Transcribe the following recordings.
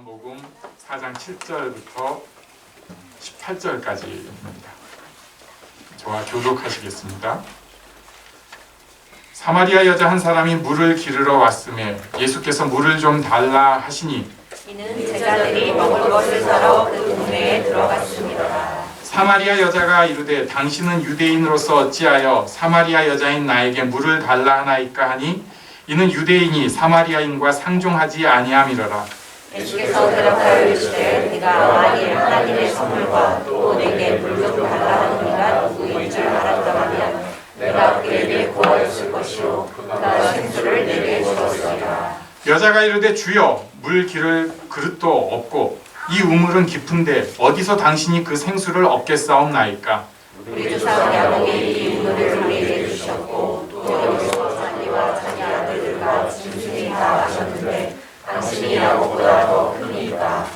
요한복음 4장 7절부터 18절까지입니다. 저와 교독하시겠습니다. 사마리아 여자 한 사람이 물을 기르러 왔음에 예수께서 물을 좀 달라 하시니 이는 제자들이 먹을 것을 사러 그 동네에 들어갔습니다. 사마리아 여자가 이르되 당신은 유대인으로서 어찌하여 사마리아 여자인 나에게 물을 달라 하나이까 하니 이는 유대인이 사마리아인과 상종하지 아니함이러라 예수께서 대답하여 이르시되 네가 만일 하나님의 선물과 또 내게 물좀 달라 하는 이가 누구인 줄 알았더라면 내가 그에게 구하였을 것이요 그가 생수를 내게 주었으리라. 여자가 이르되 주여 물 기를 그릇도 없고 이 우물은 깊은데 어디서 당신이 그 생수를 얻겠사옵나이까 우리 조상 야곱이 이 우물을 우리에게 주셨고 또 여기서 자기와 자기 아들들과 짐승이 다 마셨는데 당신이 야곱보다 더 크니까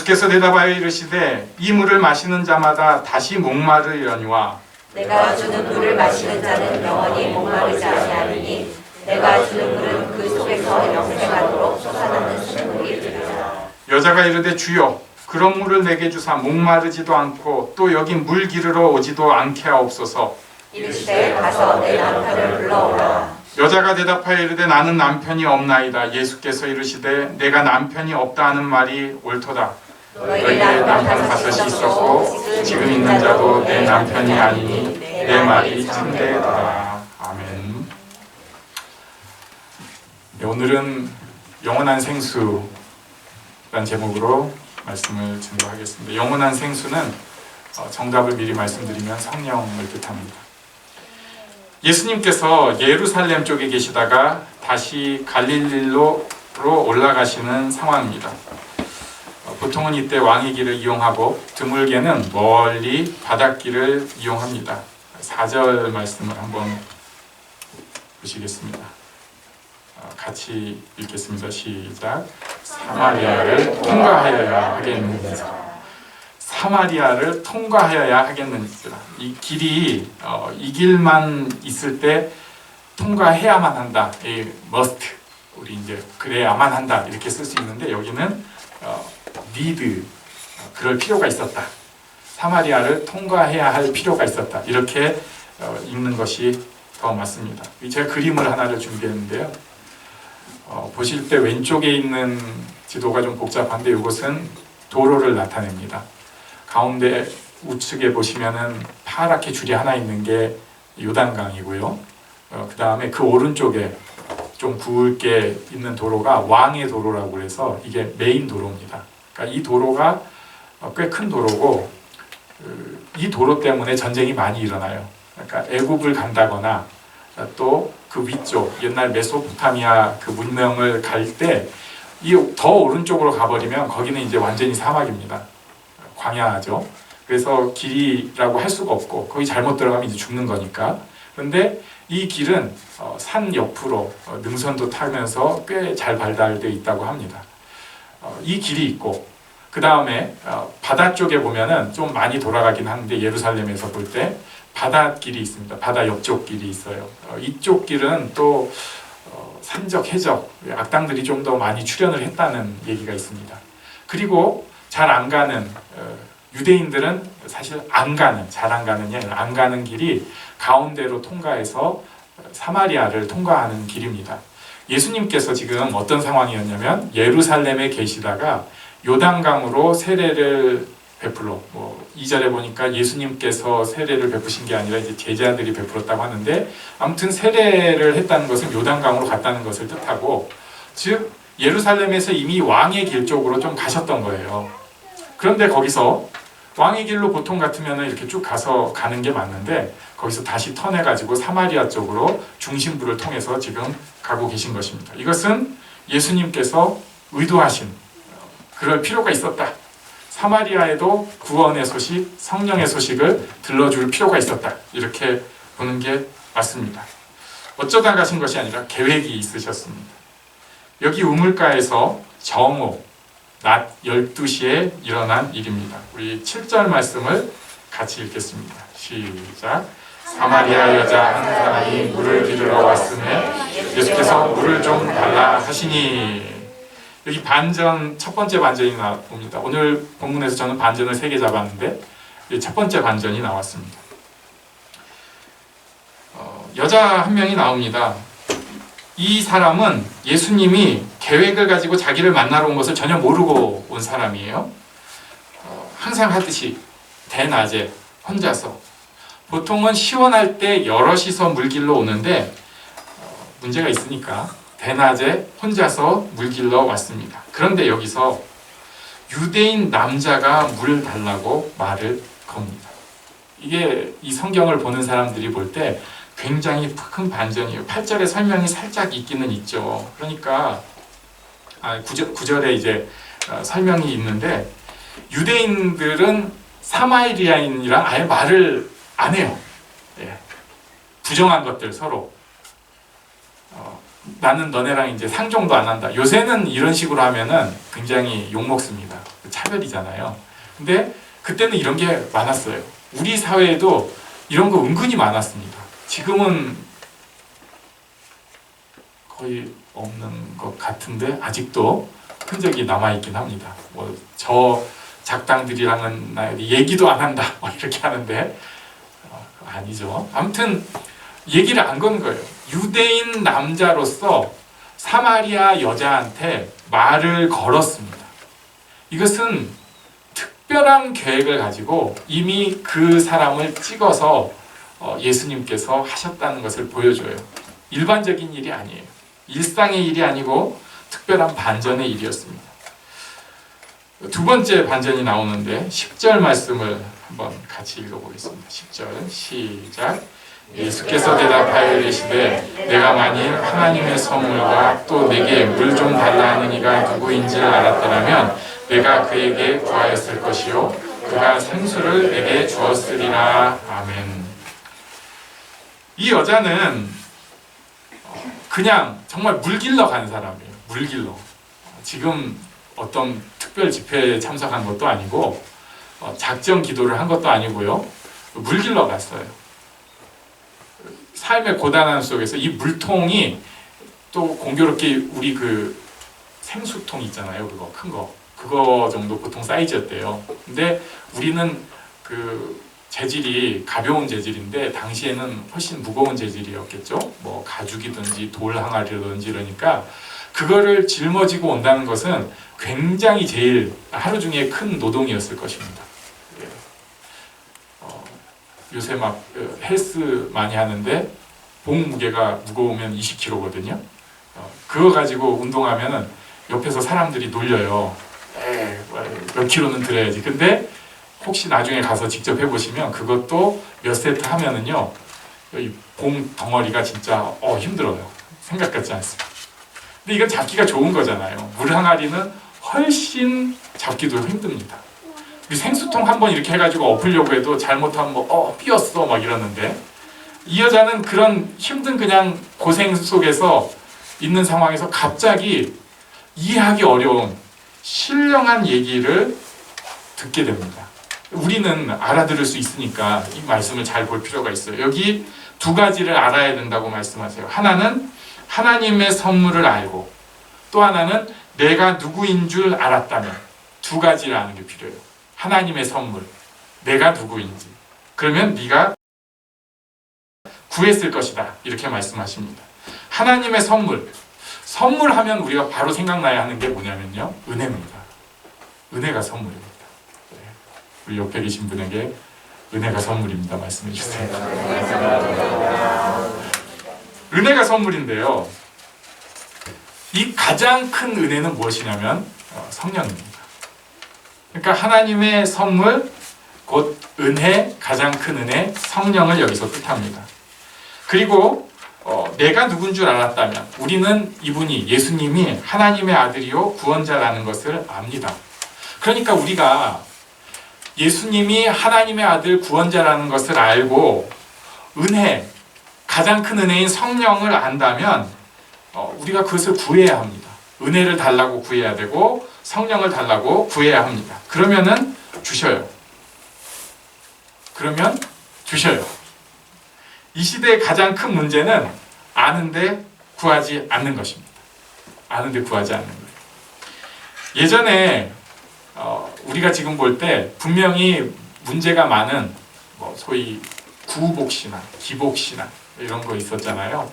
예수께서 대답하여 이르시되 이 물을 마시는 자마다 다시 목마르려니와 내가 주는 물을 마시는 자는 영원히 목마르지 아니하리니 내가 주는 물은 그 속에서 영생하도록 솟아나는 샘물이 되리라. 여자가 이르되 주여 그런 물을 내게 주사 목마르지도 않고 또 여기 물 기르러 오지도 않게 하옵소서 이르시되 가서 내 남편을 불러오라. 여자가 대답하여 이르되 나는 남편이 없나이다 예수께서 이르시되 내가 남편이 없다 하는 말이 옳도다 너희의 남편 다섯이 있었고 지금 있는 자도 내 남편이 아니니 내 말이 참되더라 아멘. 네, 오늘은 영원한 생수란 제목으로 말씀을 증거하겠습니다. 영원한 생수는 어, 정답을 미리 말씀드리면 성령을 뜻합니다. 예수님께서 예루살렘 쪽에 계시다가 다시 갈릴리로 올라가시는 상황입니다. 어, 보통은 이때 왕의 길을 이용하고 드물게는 멀리 바닷길을 이용합니다. 4절 말씀을 한번 보시겠습니다. 어, 같이 읽겠습니다. 시작. 사마리아를 통과하여야 하겠는지라. 사마리아를 통과하여야 하겠는지라. 이 길이 어, 이 길만 있을 때 통과해야만 한다. 이 must 우리 이제 그래야만 한다 이렇게 쓸 수 있는데 여기는 어, 어, 그럴 필요가 있었다. 사마리아를 통과해야 할 필요가 있었다. 이렇게 어, 읽는 것이 더 맞습니다. 제가 그림을 하나를 준비했는데요. 어, 보실 때 왼쪽에 있는 지도가 좀 복잡한데 이것은 도로를 나타냅니다. 가운데 우측에 보시면은 파랗게 줄이 하나 있는 게 요단강이고요. 어, 그 다음에 그 오른쪽에 좀 굵게 있는 도로가 왕의 도로라고 해서 이게 메인 도로입니다. 그러니까 이 도로가 어, 꽤큰 도로고 그, 이 도로 때문에 전쟁이 많이 일어나요. 그러니까 애굽을 간다거나 또 그 위쪽 옛날 메소포타미아 그 문명을 갈 때 이 더 오른쪽으로 가버리면 거기는 이제 완전히 사막입니다. 광야죠. 그래서 길이라고 할 수가 없고 거기 잘못 들어가면 이제 죽는 거니까. 그런데 이 길은 어, 산 옆으로 어, 능선도 타면서 꽤 잘 발달되어 있다고 합니다. 어, 이 길이 있고 그 다음에 어, 바다 쪽에 보면은 좀 많이 돌아가긴 하는데 예루살렘에서 볼 때 바다 길이 있습니다. 바다 옆쪽 길이 있어요. 어, 이쪽 길은 또 어, 산적 해적 악당들이 좀 더 많이 출현을 했다는 얘기가 있습니다. 그리고 잘 안 가는 어, 유대인들은 사실 안 가는 잘 안 가는 게 아니라 안 가는 길이 가운데로 통과해서 사마리아를 통과하는 길입니다. 예수님께서 지금 어떤 상황이었냐면 예루살렘에 계시다가 요단강으로 세례를 베풀어 뭐 2절에 보니까 예수님께서 세례를 베푸신 게 아니라 이제 제자들이 베풀었다고 하는데 아무튼 세례를 했다는 것은 요단강으로 갔다는 것을 뜻하고 즉 예루살렘에서 이미 왕의 길 쪽으로 좀 가셨던 거예요. 그런데 거기서 왕의 길로 보통 같으면 이렇게 쭉 가서 가는 게 맞는데 거기서 다시 턴해가지고 사마리아 쪽으로 중심부를 통해서 지금 가고 계신 것입니다. 이것은 예수님께서 의도하신 어, 그럴 필요가 있었다. 사마리아에도 구원의 소식, 성령의 소식을 들러줄 필요가 있었다. 이렇게 보는 게 맞습니다. 어쩌다 가신 것이 아니라 계획이 있으셨습니다. 여기 우물가에서 정오, 낮 12시에 일어난 일입니다. 우리 7절 말씀을 같이 읽겠습니다. 시작. 사마리아 여자 한 사람이 물을 기르러 왔음에 예수께서 물을 좀 달라 하시니 여기 반전 첫 번째 반전이 나옵니다. 오늘 본문에서 저는 반전을 세 개 잡았는데 이첫 번째 반전이 나왔습니다. 어, 여자 한 명이 나옵니다. 이 사람은 예수님이 계획을 가지고 자기를 만나러 온 것을 전혀 모르고 온 사람이에요. 어, 항상 하듯이 대낮에 혼자서 보통은 시원할 때 여럿이서 물길로 오는데 어, 문제가 있으니까 대낮에 혼자서 물길러 왔습니다. 그런데 여기서 유대인 남자가 물 달라고 말을 겁니다. 이게 이 성경을 보는 사람들이 볼 때 굉장히 큰 반전이에요. 8절에 설명이 살짝 있기는 있죠. 그러니까 아, 9절, 9절에 이제 어, 설명이 있는데 유대인들은 사마리아인이랑 아예 말을 안 해요. 예. 부정한 것들 서로. 어, 나는 너네랑 이제 상종도 안 한다. 요새는 이런 식으로 하면은 굉장히 욕 먹습니다. 차별이잖아요. 근데 그때는 이런 게 많았어요. 우리 사회에도 이런 거 은근히 많았습니다. 지금은 거의 없는 것 같은데 아직도 흔적이 남아 있긴 합니다. 뭐 저 작당들이랑은 나 얘기도 안 한다. 뭐 이렇게 하는데 어, 아니죠. 아무튼 얘기를 안 건 거예요. 유대인 남자로서 사마리아 여자한테 말을 걸었습니다. 이것은 특별한 계획을 가지고 이미 그 사람을 찍어서 어, 예수님께서 하셨다는 것을 보여줘요. 일반적인 일이 아니에요. 일상의 일이 아니고 특별한 반전의 일이었습니다. 두 번째 반전이 나오는데 10절 말씀을 한번 같이 읽어보겠습니다. 10절 시작. 예수께서 대답하여 이르시되 내가 만일 하나님의 선물과 또 내게 물 좀 달라 하는 이가 누구인지를 알았더라면 내가 그에게 구하였을 것이요 그가 생수를 내게 주었으리라 아멘. 이 여자는 어, 그냥 정말 물길러 간 사람이에요. 물길러. 지금 어떤 특별 집회에 참석한 것도 아니고 어, 작정 기도를 한 것도 아니고요. 물길러 갔어요. 삶의 고단함 속에서 이 물통이 또 공교롭게 우리 그 생수통 있잖아요. 그거 큰 거. 그거 정도 보통 사이즈였대요. 근데 우리는 그 재질이 가벼운 재질인데 당시에는 훨씬 무거운 재질이었겠죠. 뭐 가죽이든지 돌 항아리든지 이러니까 그거를 짊어지고 온다는 것은 굉장히 제일 하루 중에 큰 노동이었을 것입니다. 요새 막 어, 헬스 많이 하는데 봉 무게가 무거우면 20kg거든요. 어, 그거 가지고 운동하면은 옆에서 사람들이 놀려요. 에이, 몇 킬로는 들어야지. 근데 혹시 나중에 가서 직접 해보시면 그것도 몇 세트 하면은요, 이봉 덩어리가 진짜 어, 힘들어요. 생각 같지 않습니다. 근데 이건 잡기가 좋은 거잖아요. 물 항아리는 훨씬 잡기도 힘듭니다. 생수통 한 번 이렇게 해가지고 엎으려고 해도 잘못하면 뭐, 어, 삐었어. 막 이러는데. 이 여자는 그런 힘든 그냥 고생 속에서 있는 상황에서 갑자기 이해하기 어려운 신령한 얘기를 듣게 됩니다. 우리는 알아들을 수 있으니까 이 말씀을 잘 볼 필요가 있어요. 여기 두 가지를 알아야 된다고 말씀하세요. 하나는 하나님의 선물을 알고 또 하나는 내가 누구인 줄 알았다면 두 가지를 아는 게 필요해요. 하나님의 선물, 내가 누구인지. 그러면 네가 구했을 것이다. 이렇게 말씀하십니다. 하나님의 선물. 선물하면 우리가 바로 생각나야 하는 게 뭐냐면요. 은혜입니다. 은혜가 선물입니다. 네. 우리 옆에 계신 분에게 은혜가 선물입니다. 말씀해 주세요. 은혜가 선물인데요. 이 가장 큰 은혜는 무엇이냐면 어, 성령입니다. 그러니까 하나님의 선물, 곧 은혜, 가장 큰 은혜, 성령을 여기서 뜻합니다. 그리고 어, 내가 누군 줄 알았다면 우리는 이분이 예수님이 하나님의 아들이요 구원자라는 것을 압니다. 그러니까 우리가 예수님이 하나님의 아들 구원자라는 것을 알고 은혜, 가장 큰 은혜인 성령을 안다면 어, 우리가 그것을 구해야 합니다. 은혜를 달라고 구해야 되고 성령을 달라고 구해야 합니다. 그러면은 주셔요. 그러면 주셔요. 이 시대의 가장 큰 문제는 아는데 구하지 않는 것입니다. 아는데 구하지 않는 거예요. 예전에 어, 우리가 지금 볼 때 분명히 문제가 많은 뭐 소위 구복신앙, 기복신앙 이런 거 있었잖아요.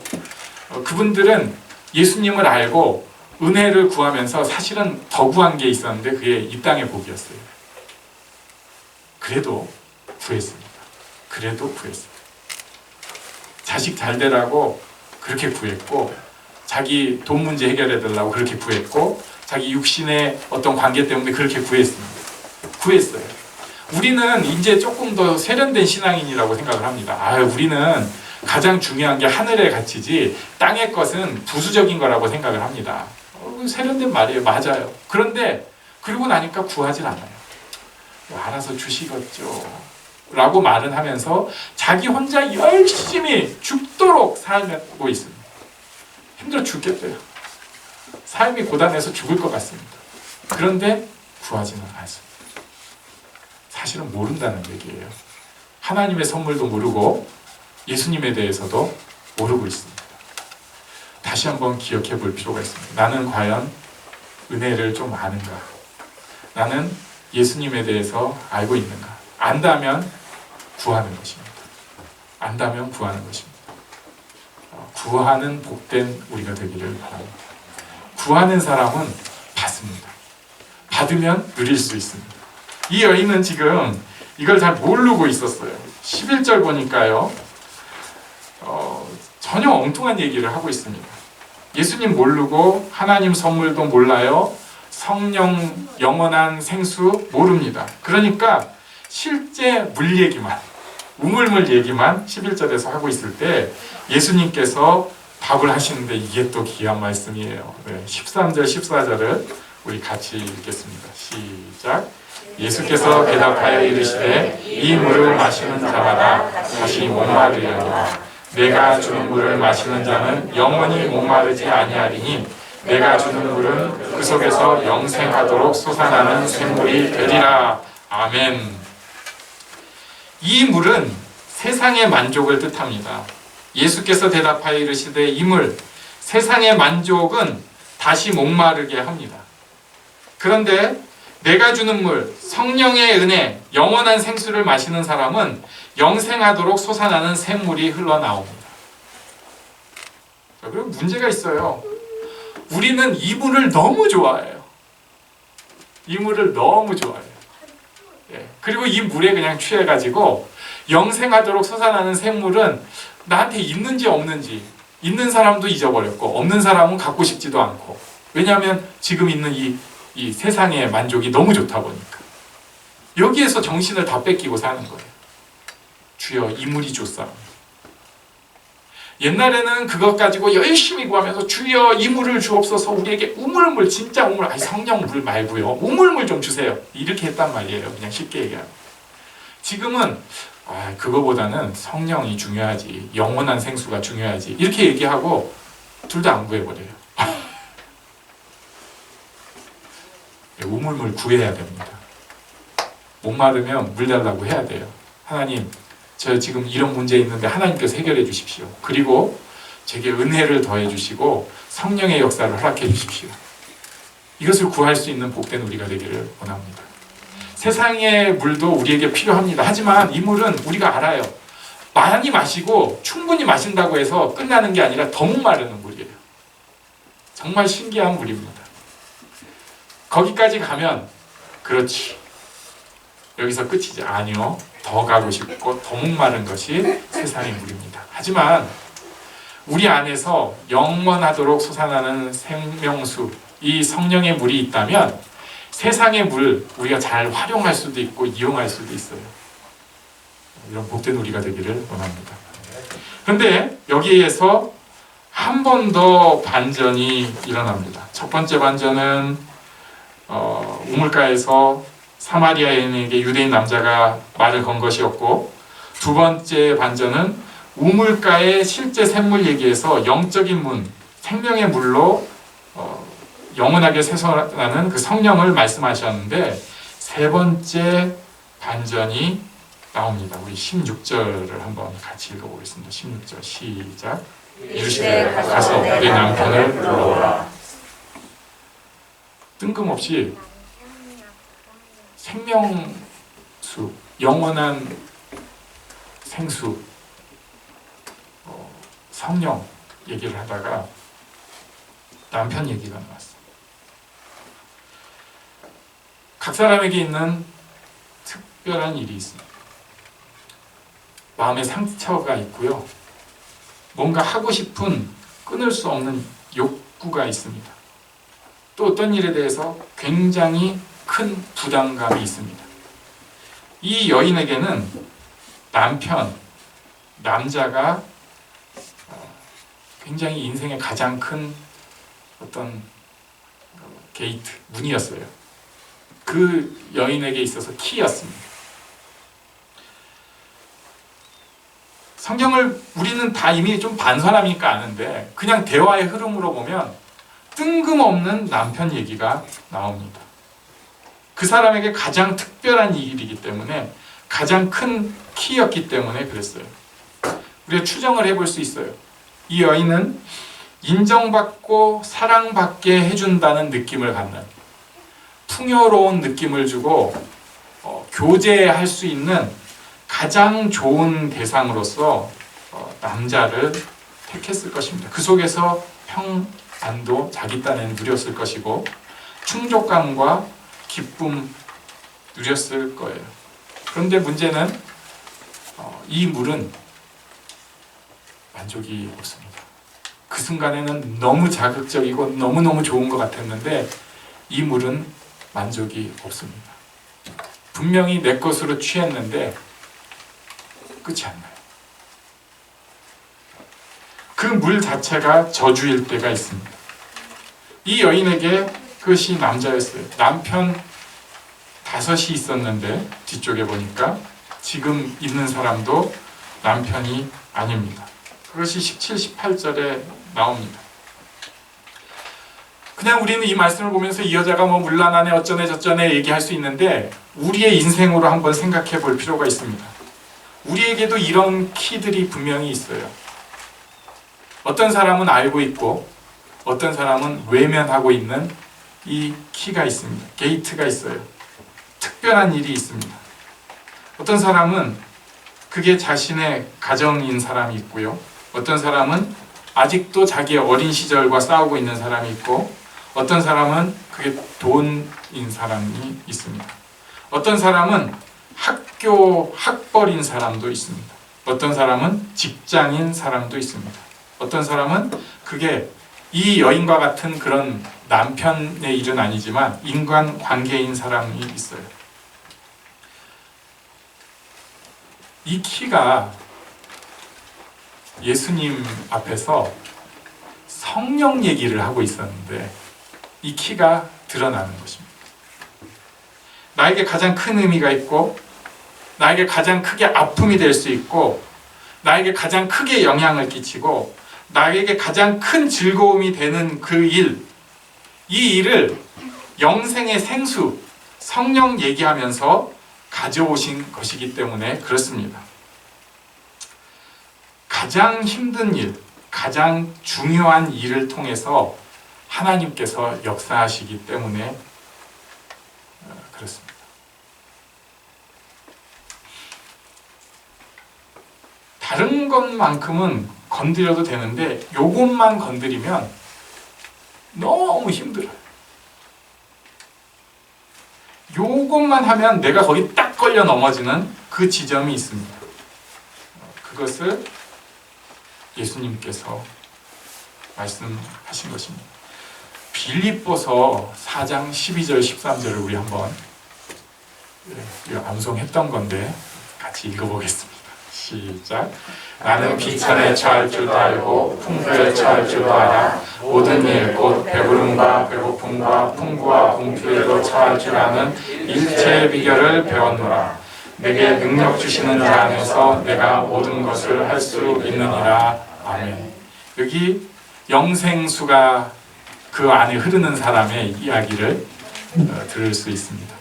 어, 그분들은 예수님을 알고 은혜를 구하면서 사실은 더 구한 게 있었는데 그게 이 땅의 복이었어요. 그래도 구했습니다. 그래도 구했습니다. 자식 잘 되라고 그렇게 구했고 자기 돈 문제 해결해 달라고 그렇게 구했고 자기 육신의 어떤 관계 때문에 그렇게 구했습니다. 구했어요. 우리는 이제 조금 더 세련된 신앙인이라고 생각을 합니다. 아, 우리는 가장 중요한 게 하늘의 가치지 땅의 것은 부수적인 거라고 생각을 합니다. 어, 세련된 말이에요. 맞아요. 그런데 그러고 나니까 구하질 않아요. 뭐 알아서 주시겠죠. 라고 말은 하면서 자기 혼자 열심히 죽도록 살고 있습니다. 힘들어 죽겠대요. 삶이 고단해서 죽을 것 같습니다. 그런데 구하지는 않습니다. 사실은 모른다는 얘기예요. 하나님의 선물도 모르고 예수님에 대해서도 모르고 있습니다. 다시 한번 기억해 볼 필요가 있습니다. 나는 과연 은혜를 좀 아는가? 나는 예수님에 대해서 알고 있는가? 안다면 구하는 것입니다. 안다면 구하는 것입니다. 어, 구하는 복된 우리가 되기를 바랍니다. 구하는 사람은 받습니다. 받으면 누릴 수 있습니다. 이 여인은 지금 이걸 잘 모르고 있었어요. 11절 보니까요. 어, 전혀 엉뚱한 얘기를 하고 있습니다. 예수님 모르고 하나님 선물도 몰라요. 성령 영원한 생수 모릅니다. 그러니까 실제 물 얘기만 우물물 얘기만 11절에서 하고 있을 때 예수님께서 답을 하시는데 이게 또 귀한 말씀이에요. 네, 13절 14절을 우리 같이 읽겠습니다. 시작. 예수께서 대답하여 이르시되 이 물을 마시는 자마다 다시 목마르려니와 내가 주는 물을 마시는 자는 영원히 목마르지 아니하리니 내가 주는 물은 그 속에서 영생하도록 솟아나는 샘물이 되리라. 아멘. 이 물은 세상의 만족을 뜻합니다. 예수께서 대답하여 이르시되 이 물, 세상의 만족은 다시 목마르게 합니다. 그런데 내가 주는 물, 성령의 은혜, 영원한 생수를 마시는 사람은 영생하도록 솟아나는 샘물이 흘러나옵니다. 자, 그리고 문제가 있어요. 우리는 이 물을 너무 좋아해요. 이 물을 너무 좋아해요. 예. 그리고 이 물에 그냥 취해가지고 영생하도록 솟아나는 샘물은 나한테 있는지 없는지 있는 사람도 잊어버렸고 없는 사람은 갖고 싶지도 않고 왜냐하면 지금 있는 이, 이 세상의 만족이 너무 좋다 보니까 여기에서 정신을 다 뺏기고 사는 거예요. 주여 이 물이 좋사. 옛날에는 그것 가지고 열심히 구하면서 주여 이 물을 주옵소서. 우리에게 우물물 진짜 우물. 아니 성령 물 말고요. 우물물 좀 주세요. 이렇게 했단 말이에요. 그냥 쉽게 얘기하면. 지금은 아 그거보다는 성령이 중요하지. 영원한 생수가 중요하지. 이렇게 얘기하고 둘 다 안 구해버려요. 우물물 구해야 됩니다. 목마르면 물 달라고 해야 돼요. 하나님 저 지금 이런 문제 있는데 하나님께서 해결해 주십시오. 그리고 제게 은혜를 더해 주시고 성령의 역사를 허락해 주십시오. 이것을 구할 수 있는 복된 우리가 되기를 원합니다. 세상의 물도 우리에게 필요합니다. 하지만 이 물은 우리가 알아요. 많이 마시고 충분히 마신다고 해서 끝나는 게 아니라 더 목마르는 물이에요. 정말 신기한 물입니다. 거기까지 가면 그렇지. 여기서 끝이지 아니요. 더 가고 싶고 더 목마른 것이 세상의 물입니다. 하지만 우리 안에서 영원하도록 솟아나는 생명수, 이 성령의 물이 있다면 세상의 물 우리가 잘 활용할 수도 있고 이용할 수도 있어요. 이런 복된 우리가 되기를 원합니다. 그런데 여기에서 한 번 더 반전이 일어납니다. 첫 번째 반전은 어, 우물가에서 사마리아 여인에게 유대인 남자가 말을 건 것이었고 두 번째 반전은 우물가의 실제 샘물 얘기에서 영적인 문, 생명의 물로 어, 영원하게 솟아나는 그 성령을 말씀하셨는데 세 번째 반전이 나옵니다. 우리 16절을 한번 같이 읽어보겠습니다. 16절 시작. 이르시되 가서 내 남편을 불러오라. 뜬금없이 생명수, 영원한 생수, 어, 성령 얘기를 하다가 남편 얘기가 나왔어. 각 사람에게 있는 특별한 일이 있습니다. 마음의 상처가 있고요. 뭔가 하고 싶은 끊을 수 없는 욕구가 있습니다. 또 어떤 일에 대해서 굉장히 큰 부담감이 있습니다. 이 여인에게는 남편, 남자가 어, 굉장히 인생의 가장 큰 어떤 어, 게이트, 문이었어요. 그 여인에게 있어서 키였습니다. 성경을 우리는 다 이미 좀 반선하니까 아는데 그냥 대화의 흐름으로 보면 뜬금없는 남편 얘기가 나옵니다. 그 사람에게 가장 특별한 일이기 때문에 가장 큰 키였기 때문에 그랬어요. 우리가 추정을 해볼 수 있어요. 이 여인은 인정받고 사랑받게 해준다는 느낌을 갖는 풍요로운 느낌을 주고 어, 교제할 수 있는 가장 좋은 대상으로서 어, 남자를 택했을 것입니다. 그 속에서 평안도 자기 딴에는 누렸을 것이고 충족감과 기쁨 누렸을 거예요. 그런데 문제는 어, 이 물은 만족이 없습니다. 그 순간에는 너무 자극적이고 너무너무 좋은 것 같았는데 이 물은 만족이 없습니다. 분명히 내 것으로 취했는데 끝이 안 나요. 그 물 자체가 저주일 때가 있습니다. 이 여인에게 그것이 남자였어요. 남편 다섯이 있었는데 뒤쪽에 보니까 지금 있는 사람도 남편이 아닙니다. 그것이 17, 18절에 나옵니다. 그냥 우리는 이 말씀을 보면서 이 여자가 뭐 물란하네 어쩌네 저쩌네 얘기할 수 있는데 우리의 인생으로 한번 생각해 볼 필요가 있습니다. 우리에게도 이런 키들이 분명히 있어요. 어떤 사람은 알고 있고 어떤 사람은 외면하고 있는 이 키가 있습니다. 게이트가 있어요. 특별한 일이 있습니다. 어떤 사람은 그게 자신의 가정인 사람이 있고요. 어떤 사람은 아직도 자기의 어린 시절과 싸우고 있는 사람이 있고 어떤 사람은 그게 돈인 사람이 있습니다. 어떤 사람은 학교 학벌인 사람도 있습니다. 어떤 사람은 직장인 사람도 있습니다. 어떤 사람은 그게 이 여인과 같은 그런 남편의 일은 아니지만 인간 관계인 사람이 있어요. 이 키가 예수님 앞에서 성령 얘기를 하고 있었는데 이 키가 드러나는 것입니다. 나에게 가장 큰 의미가 있고 나에게 가장 크게 아픔이 될 수 있고 나에게 가장 크게 영향을 끼치고 나에게 가장 큰 즐거움이 되는 그 일, 이 일을 영생의 생수, 성령 얘기하면서 가져오신 것이기 때문에 그렇습니다. 가장 힘든 일, 가장 중요한 일을 통해서 하나님께서 역사하시기 때문에 어, 그렇습니다. 다른 것만큼은 건드려도 되는데 요것만 건드리면 너무 힘들어요. 요것만 하면 내가 거기 딱 걸려 넘어지는 그 지점이 있습니다. 그것을 예수님께서 말씀하신 것입니다. 빌립보서 4장 12절 13절을 우리 한번 예, 암송했던 건데 같이 읽어보겠습니다. 시작. 나는 비천에 처할 줄도 알고 풍부에 처할 줄도 알아 모든 일 곧 배부름과 배고픔과 풍부와 공투에도 처할 줄 아는 일체의 비결을 배웠노라. 내게 능력 주시는 자 안에서 내가 모든 것을 할 수 있느니라. 아멘. 여기 영생수가 그 안에 흐르는 사람의 이야기를 어, 들을 수 있습니다.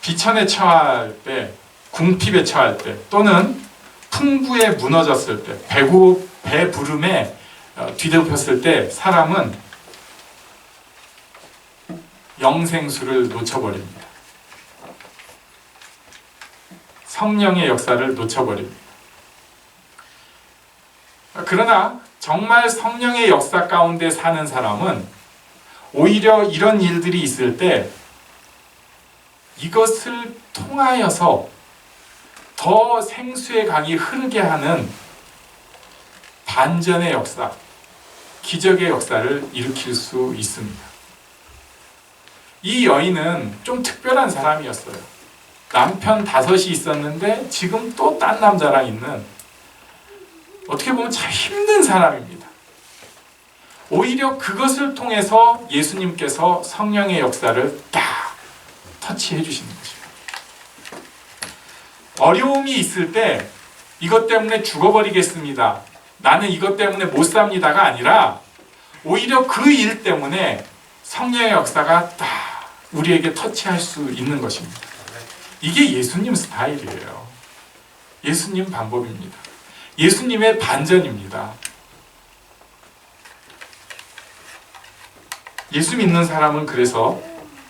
비천에 처할 때, 궁핍에 처할 때, 또는 풍부에 무너졌을 때, 배고 배부름에 어, 뒤덮였을 때 사람은 영생수를 놓쳐버립니다. 성령의 역사를 놓쳐버립니다. 그러나 정말 성령의 역사 가운데 사는 사람은 오히려 이런 일들이 있을 때 이것을 통하여서 더 생수의 강이 흐르게 하는 반전의 역사, 기적의 역사를 일으킬 수 있습니다. 이 여인은 좀 특별한 사람이었어요. 남편 다섯이 있었는데 지금 또 딴 남자랑 있는 어떻게 보면 참 힘든 사람입니다. 오히려 그것을 통해서 예수님께서 성령의 역사를 딱 터치해 것입니다. 어려움이 있을 때 이것 때문에 죽어버리겠습니다. 나는 이것 때문에 못 삽니다가 아니라 오히려 그 일 때문에 성령의 역사가 딱 우리에게 터치할 수 있는 것입니다. 이게 예수님 스타일이에요. 예수님 방법입니다. 예수님의 반전입니다. 예수 믿는 사람은 그래서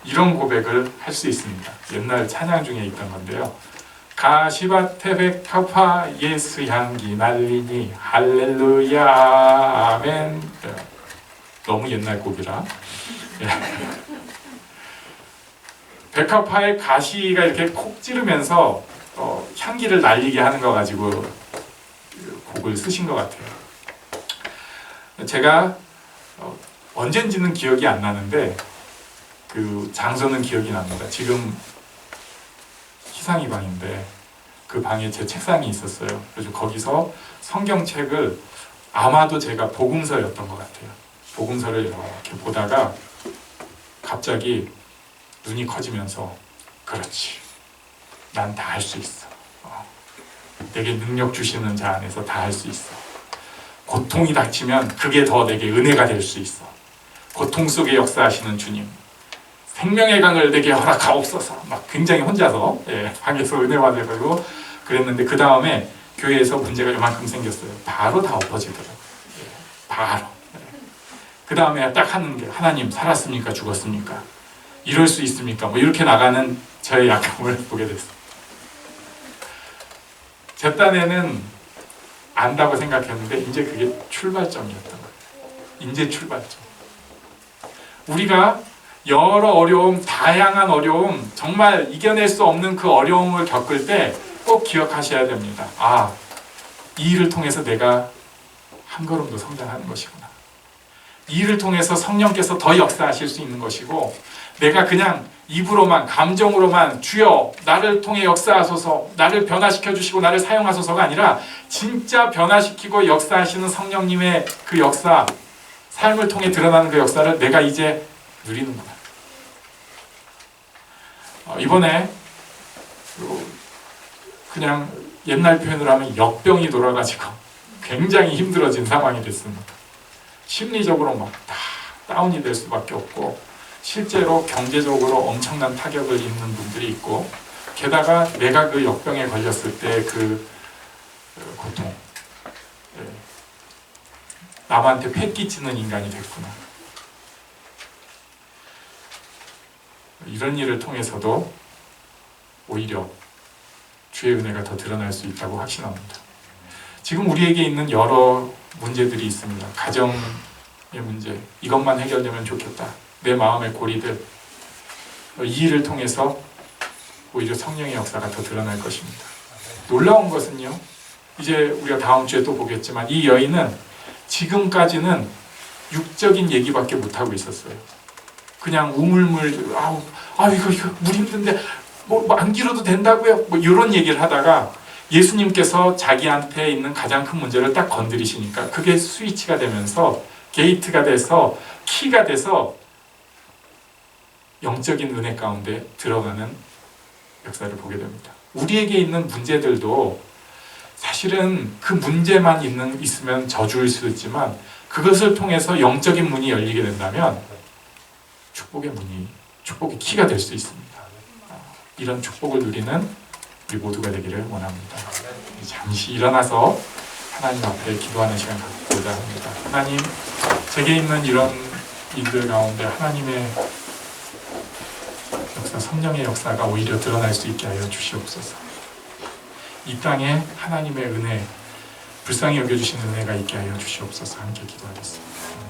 이런 고백을 할 수 있습니다. 옛날 찬양 중에 있던 건데요. 가시밭에 백합화 예수 향기 날리니 할렐루야 아멘 예. 너무 옛날 곡이라 예. 백합화의 가시가 이렇게 콕 찌르면서 어, 향기를 날리게 하는 거 가지고 그 곡을 쓰신 것 같아요. 제가 어, 언젠지는 기억이 안 나는데 그 장소는 기억이 납니다. 지금 희상이 방인데 그 방에 제 책상이 있었어요. 그래서 거기서 성경책을 아마도 제가 복음서였던 것 같아요. 복음서를 이렇게 보다가 갑자기 눈이 커지면서 그렇지. 난 다 할 수 있어. 어. 내게 능력 주시는 자 안에서 다 할 수 있어. 고통이 닥치면 그게 더 내게 은혜가 될 수 있어. 고통 속에 역사하시는 주님. 생명의 강을 내게 허락하옵소서. 막 굉장히 혼자서 예, 방에서 은혜 받으려고 그랬는데 그 다음에 교회에서 문제가 요만큼 생겼어요. 바로 다 엎어지더라고요. 예, 바로. 그 다음에 딱 하는 게 하나님 살았습니까 죽었습니까? 이럴 수 있습니까? 뭐 이렇게 나가는 저의 약함을 보게 됐어요. 제 딴에는 안다고 생각했는데 이제 그게 출발점이었던 거예요. 이제 출발점. 우리가 여러 어려움, 다양한 어려움, 정말 이겨낼 수 없는 그 어려움을 겪을 때 꼭 기억하셔야 됩니다. 아, 이 일을 통해서 내가 한 걸음 더 성장하는 것이구나. 이 일을 통해서 성령께서 더 역사하실 수 있는 것이고, 내가 그냥 입으로만, 감정으로만 주여, 나를 통해 역사하소서, 나를 변화시켜 주시고, 나를 사용하소서가 아니라, 진짜 변화시키고 역사하시는 성령님의 그 역사, 삶을 통해 드러나는 그 역사를 내가 이제 누리는구나. 어, 이번에 그 그냥 옛날 표현으로 하면 역병이 돌아가지고 굉장히 힘들어진 상황이 됐습니다. 심리적으로 막 다 다운이 될 수밖에 없고 실제로 경제적으로 엄청난 타격을 입는 분들이 있고 게다가 내가 그 역병에 걸렸을 때 그 고통 예. 남한테 패 끼치는 인간이 됐구나. 이런 일을 통해서도 오히려 주의 은혜가 더 드러날 수 있다고 확신합니다. 지금 우리에게 있는 여러 문제들이 있습니다. 가정의 문제, 이것만 해결되면 좋겠다. 내 마음의 고리들, 이 일을 통해서 오히려 성령의 역사가 더 드러날 것입니다. 놀라운 것은요, 이제 우리가 다음 주에 또 보겠지만 이 여인은 지금까지는 육적인 얘기밖에 못하고 있었어요. 그냥 우물물 아우 아 이거 이거 물 힘든데 뭐 안 길어도 된다고요 뭐 이런 얘기를 하다가 예수님께서 자기한테 있는 가장 큰 문제를 딱 건드리시니까 그게 스위치가 되면서 게이트가 돼서 키가 돼서 영적인 은혜 가운데 들어가는 역사를 보게 됩니다. 우리에게 있는 문제들도 사실은 그 문제만 있는 있으면 저주일 수 있지만 그것을 통해서 영적인 문이 열리게 된다면 축복의 문이 축복의 키가 될 수 있습니다. 이런 축복을 누리는 우리 모두가 되기를 원합니다. 잠시 일어나서 하나님 앞에 기도하는 시간 갖고자 합니다. 하나님, 제게 있는 이런 일들 가운데 하나님의 역사 성령의 역사가 오히려 드러날 수 있게 하여 주시옵소서. 이 땅에 하나님의 은혜 불쌍히 여겨주시는 은혜가 있게 하여 주시옵소서. 함께 기도하겠습니다.